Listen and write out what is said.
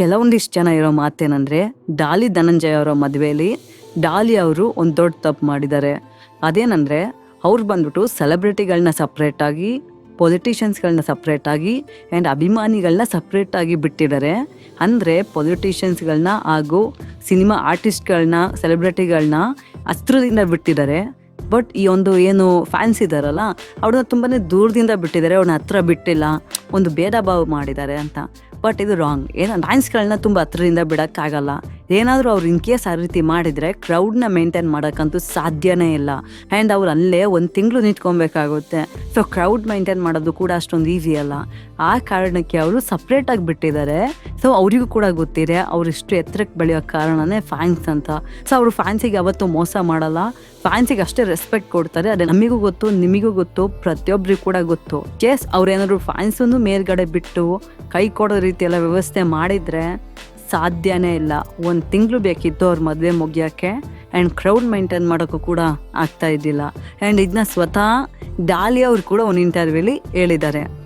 ಕೆಲವೊಂದಿಷ್ಟು ಜನ ಇರೋ ಮಾತೇನಂದ್ರೆ, ಡಾಲಿ ಧನಂಜಯ ಅವರ ಮದುವೆಯಲ್ಲಿ ಡಾಲಿ ಅವರು ಒಂದು ದೊಡ್ಡ ತಪ್ಪು ಮಾಡಿದ್ದಾರೆ. ಅದೇನಂದ್ರೆ, ಅವ್ರು ಬಂದ್ಬಿಟ್ಟು ಸೆಲೆಬ್ರಿಟಿಗಳನ್ನ ಸಪ್ರೇಟಾಗಿ ಪೊಲಿಟಿಷಿಯನ್ಸ್ಗಳನ್ನ ಸಪ್ರೇಟಾಗಿ ಆ್ಯಂಡ್ ಅಭಿಮಾನಿಗಳನ್ನ ಸಪ್ರೇಟಾಗಿ ಬಿಟ್ಟಿದ್ದಾರೆ. ಅಂದರೆ ಪೊಲಿಟಿಷಿಯನ್ಸ್ಗಳನ್ನ ಹಾಗೂ ಸಿನಿಮಾ ಆರ್ಟಿಸ್ಟ್ಗಳನ್ನ ಸೆಲೆಬ್ರಿಟಿಗಳನ್ನ ಹತ್ರದಿಂದ ಬಿಟ್ಟಿದ್ದಾರೆ. ಬಟ್ ಈ ಒಂದು ಏನು ಫ್ಯಾನ್ಸ್ ಇದ್ದಾರಲ್ಲ, ಅವ್ರನ್ನ ತುಂಬಾ ದೂರದಿಂದ ಬಿಟ್ಟಿದ್ದಾರೆ, ಅವ್ರನ್ನ ಹತ್ರ ಬಿಟ್ಟಿಲ್ಲ, ಒಂದು ಭೇದ ಭಾವ ಮಾಡಿದ್ದಾರೆ ಅಂತ. ಬಟ್ ಇದು ರಾಂಗ್. ಏನೋ ಡ್ಯಾನ್ಸ್ಗಳನ್ನ ತುಂಬ ಹತ್ರದಿಂದ ಬಿಡೋಕ್ಕಾಗಲ್ಲ. ಏನಾದರೂ ಅವ್ರು ಇನ್ ಕೇಸ್ ಆ ರೀತಿ ಮಾಡಿದರೆ ಕ್ರೌಡ್ನ ಮೇಂಟೈನ್ ಮಾಡೋಕ್ಕಂತೂ ಸಾಧ್ಯನೇ ಇಲ್ಲ. ಆ್ಯಂಡ್ ಅವ್ರು ಅಲ್ಲೇ ಒಂದು ತಿಂಗಳು ನಿಂತ್ಕೊಬೇಕಾಗುತ್ತೆ. ಸೊ ಕ್ರೌಡ್ ಮೇಂಟೈನ್ ಮಾಡೋದು ಕೂಡ ಅಷ್ಟೊಂದು ಈಸಿ ಅಲ್ಲ. ಆ ಕಾರಣಕ್ಕೆ ಅವರು ಸಪ್ರೇಟಾಗಿ ಬಿಟ್ಟಿದ್ದಾರೆ. ಸೊ ಅವರಿಗೂ ಕೂಡ ಗೊತ್ತಿದೆ ಅವ್ರು ಇಷ್ಟು ಎತ್ತರಕ್ಕೆ ಬೆಳೆಯೋ ಕಾರಣನೇ ಫ್ಯಾನ್ಸ್ ಅಂತ. ಸೊ ಅವರು ಫ್ಯಾನ್ಸಿಗೆ ಯಾವತ್ತೂ ಮೋಸ ಮಾಡಲ್ಲ. ಫ್ಯಾನ್ಸಿಗೆ ಅಷ್ಟೇ ರೆಸ್ಪೆಕ್ಟ್ ಕೊಡ್ತಾರೆ. ಅದೇ ನಮಗೂ ಗೊತ್ತು, ನಿಮಗೂ ಗೊತ್ತು ಪ್ರತಿಯೊಬ್ಬರಿಗೂ ಕೂಡ ಗೊತ್ತು. ಕೇಸ್ ಅವ್ರೇನಾದ್ರು ಫ್ಯಾನ್ಸನ್ನು ಮೇಲ್ಗಡೆ ಬಿಟ್ಟು ಕೈ ಕೊಡೋ ರೀತಿಯೆಲ್ಲ ವ್ಯವಸ್ಥೆ ಮಾಡಿದರೆ ಸಾಧ್ಯನೇ ಇಲ್ಲ. ಒಂದು ತಿಂಗಳು ಬೇಕಿತ್ತು ಅವ್ರ ಮದುವೆ ಮುಗಿಯೋಕ್ಕೆ ಆ್ಯಂಡ್ ಕ್ರೌಡ್ ಮೈಂಟೈನ್ ಮಾಡೋಕ್ಕೂ ಕೂಡ ಆಗ್ತಾ ಇದ್ದಿಲ್ಲ. ಆ್ಯಂಡ್ ಇದನ್ನ ಸ್ವತಃ ಡಾಲಿ ಅವರು ಕೂಡ ಒಂದು ಇಂಟರ್ವ್ಯೂಲಿ ಹೇಳಿದ್ದಾರೆ.